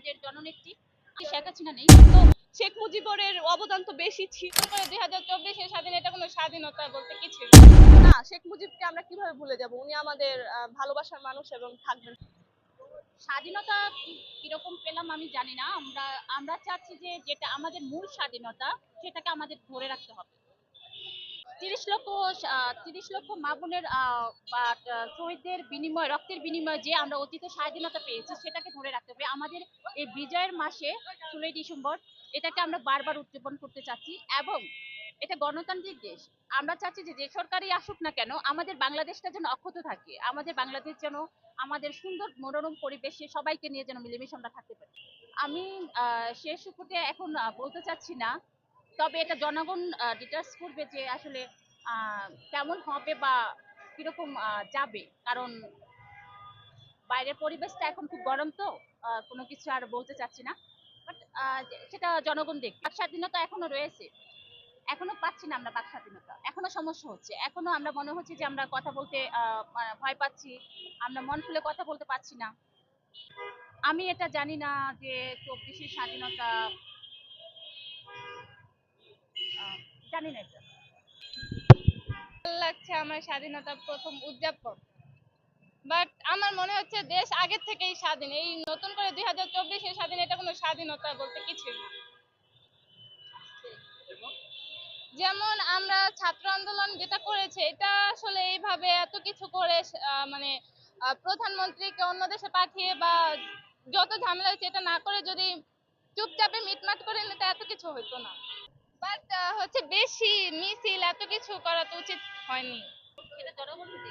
আমাদের জননেত্রী শেখ হাসিনা নেই। শেখ অবদান তো বেশি ছিল দুই হাজার চব্বিশের স্বাধীন, এটা কোনো স্বাধীনতা বলতে কিছু না। শেখ মুজিবকে আমরা কীভাবে ভুলে যাব? উনি আমাদের ভালোবাসার মানুষ এবং থাকবেন। স্বাধীনতা কীরকম পেলাম আমি জানি না। আমরা আমরা চাচ্ছি যে যেটা আমাদের মূল স্বাধীনতা, সেটাকে আমাদের ধরে রাখতে হবে। তিরিশ লক্ষ তিরিশ লক্ষ মা বোনের শহীদদের বিনিময়, রক্তের বিনিময়ে যে আমরা অতীত স্বাধীনতা পেয়েছি সেটাকে ধরে রাখতে হবে। আমাদের এই বিজয়ের মাসে ষোলোই ডিসেম্বর এটাকে আমরা বারবার উদযাপন করতে চাচ্ছি এবং এটা গণতান্ত্রিক দেশ। আমরা চাচ্ছি যে যে সরকারই আসুক না কেন, আমাদের বাংলাদেশটা যেন অক্ষত থাকে, আমাদের বাংলাদেশ যেন আমাদের সুন্দর মনোরম পরিবেশে সবাইকে নিয়ে যেন মিলেমিশে আমরা থাকতে পারি। আমি শেষ ফুটে এখন বলতে চাচ্ছি না তবে এটা জনগণ ডিটার্স করবে যে আসলে কেমন হবে বা কীরকম যাবে। কারণ বাইরের পরিবেশটা এখন খুব গরম তো কোনো কিছু আর বলতে চাচ্ছি না। বাট সেটা জনগণ দেখ বাক স্বাধীনতা এখনও রয়েছে। এখনও পাচ্ছি না আমরা বাক স্বাধীনতা। এখনও সমস্যা হচ্ছে। এখনও আমরা মনে হচ্ছে যে আমরা কথা বলতে ভয় পাচ্ছি। আমরা মন খুলে কথা বলতে পারছি না। আমি এটা জানি না যে চব্বিশের স্বাধীনতা জানি না লাগছে আমার স্বাধীনতা প্রথম উদযাপন। বাট আমার মনে হচ্ছে দেশ আগের থেকেই স্বাধীন। এই নতুন করে দুই হাজার চব্বিশের স্বাধীন, এটা কোনো স্বাধীনতা বলতে কিছুই না। যেমন আমরা ছাত্র আন্দোলন যেটা করেছে, এটা আসলে এইভাবে এত কিছু করে মানে প্রধানমন্ত্রীকে অন্য দেশে পাঠিয়ে বা যত ঝামেলা হয়েছে, এটা না করে যদি চুপচাপে মিটমাট করে নিতে এত কিছু হইতো না। বাট হচ্ছে বেশি মিছিল, এত কিছু করা তো উচিত হয়নি।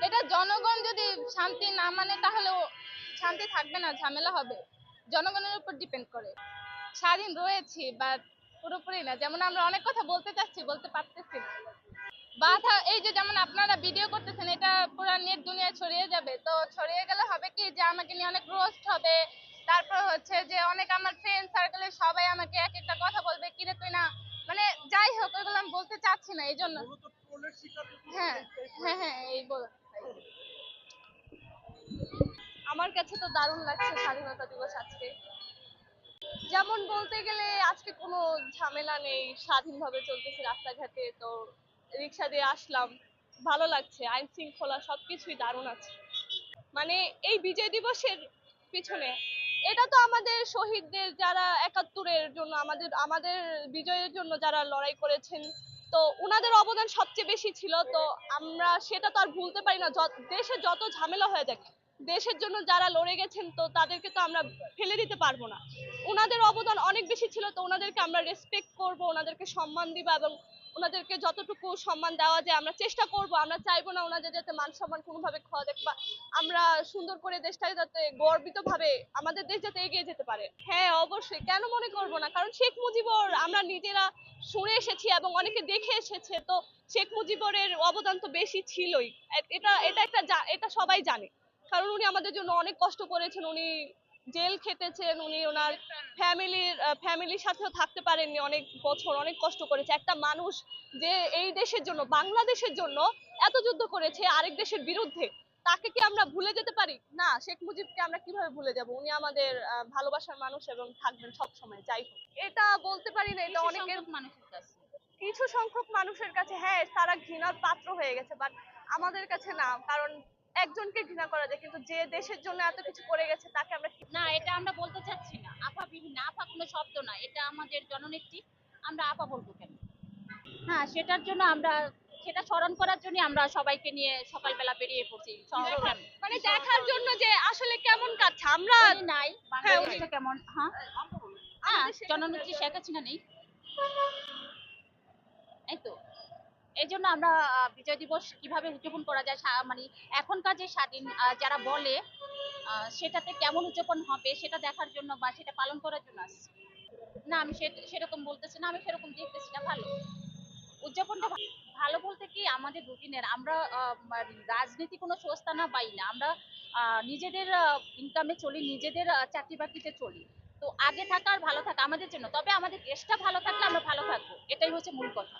এটা জনগণ যদি শান্তি না মানে তাহলে শান্তি থাকবে না, ঝামেলা হবে। জনগণের উপর ডিপেন্ড করে। স্বাধীন রয়েছি বাট পুরোপুরি না। যেমন আমরা অনেক কথা বলতে চাচ্ছি, বলতে পারতেছি না। বাধা, এই যে যেমন আপনারা ভিডিও করতেছেন, এটা পুরো নেট দুনিয়ায় ছড়িয়ে যাবে। তো ছড়িয়ে গেলে হবে কি যে আমাকে নিয়ে অনেক রোস্ট হবে। তারপর হচ্ছে যে অনেক আমার ফ্রেন্ড সার্কেলের সবাই আমাকে এক একটা কথা বলবে কিরে তুই না মানে যাই হোক ওইগুলো আমি চাচ্ছি না এই জন্য হ্যাঁ হ্যাঁ হ্যাঁ এই বল। আমার কাছে তো দারুণ লাগছে স্বাধীনতা দিবস আজকে। যেমন বলতে গেলে আজকে কোনো ঝামেলা নেই স্বাধীনভাবে চলতেছি রাস্তাঘাটে তো রিক্সা দিয়ে আসলাম। ভালো লাগছে আইন শৃঙ্খলা সবকিছুই দারুণ আছে। মানে এই বিজয় দিবসের পিছনে এটা তো আমাদের শহীদদের যারা একাত্তরের জন্য আমাদের আমাদের বিজয়ের জন্য যারা লড়াই করেছেন তো ওনাদের অবদান সবচেয়ে বেশি ছিল, তো আমরা সেটা তো আর ভুলতে পারি না। দেশে যত ঝামেলা হয়ে যাক দেশের জন্য যারা লড়ে গেছেন তো তাদেরকে তো আমরা ফেলে দিতে পারব না। ওনাদের অবদান অনেক বেশি ছিল তো ওনাদেরকে আমরা রেসপেক্ট করব, ওনাদেরকে সম্মান দিব এবং ওনাদেরকে যতটুকু সম্মান দেওয়া যায় আমরা চেষ্টা করব। আমরা চাইব না ওনাদের যাতে মান সম্মান কোনোভাবে খাওয়া দেখ বা আমরা সুন্দর করে দেশটাকে যাতে গর্বিত ভাবে আমাদের দেশ যাতে এগিয়ে যেতে পারে। হ্যাঁ অবশ্যই। কেন মনে করব না? কারণ শেখ মুজিবর আমরা নিজেরা শুনে এসেছি এবং অনেকে দেখে এসেছে তো শেখ মুজিবরের অবদান তো বেশি ছিলই। এটা এটা একটা এটা সবাই জানে। কারণ উনি আমাদের জন্য অনেক কষ্ট করেছেন। উনি জেল খেটেছেন উনি ওনার ফ্যামিলির ফ্যামিলির সাথেও থাকতে পারেননি অনেক বছর অনেক কষ্ট করেছে। একটা মানুষ যে এই দেশের জন্য বাংলাদেশের জন্য এত যুদ্ধ করেছে আরেক দেশের বিরুদ্ধে তাকে কি আমরা ভুলে যেতে পারি? না শেখ মুজিবকে আমরা কীভাবে ভুলে যাব? উনি আমাদের ভালোবাসার মানুষ এবং থাকবেন সব সময় যাই হোক। এটা বলতে পারি না এটা অনেকের মানুষের কাছে। কিছু সংখ্যক মানুষের কাছে হ্যাঁ তারা ঘৃণার পাত্র হয়ে গেছে বাট আমাদের কাছে না কারণ একজনকে ঘৃণা করা যায় কিন্তু যে দেশের জন্য এত কিছু করে গেছে তাকে আমরা না এটা আমরা বলতে চাচ্ছি না। আপা বিভিন্ন আপা কোনো শব্দ না এটা আমাদের জননেত্রী আমরা আপা বলব কেন? হ্যাঁ সেটার জন্য আমরা সেটা স্মরণ করার জন্য আমরা সবাইকে নিয়ে সকালবেলা বেরিয়ে পড়ছি। মানে দেখার জন্য যে আসলে কেমন কাটছে আমরা নাই বাংলাদেশটা কেমন? হ্যাঁ? হ্যাঁ জননেত্রী শেখ হাসিনা নেই। এই তো। এই জন্য আমরা বিজয় দিবস কীভাবে উদযাপন করা যায় মানে এখনকার যে স্বাধীন যারা বলে সেটাতে কেমন উদযাপন হবে সেটা দেখার জন্য বা সেটা পালন করার জন্য আসছি। না, আমি সেরকম বলতেছি না, আমি সেরকম দেখতেছি না, ভালো। উদযাপনটা ভালো বলতে কি আমাদের রুটিনের আমরা রাজনীতি কোনো সস্তা না পাই না, আমরা নিজেদের ইনকামে চলি, নিজেদের চাকরি বাকরিতে চলি। তো আগে থাকা আর ভালো থাকা আমাদের জন্য, তবে আমাদের দেশটা ভালো থাকলে আমরা ভালো থাকব, এটাই হচ্ছে মূল কথা।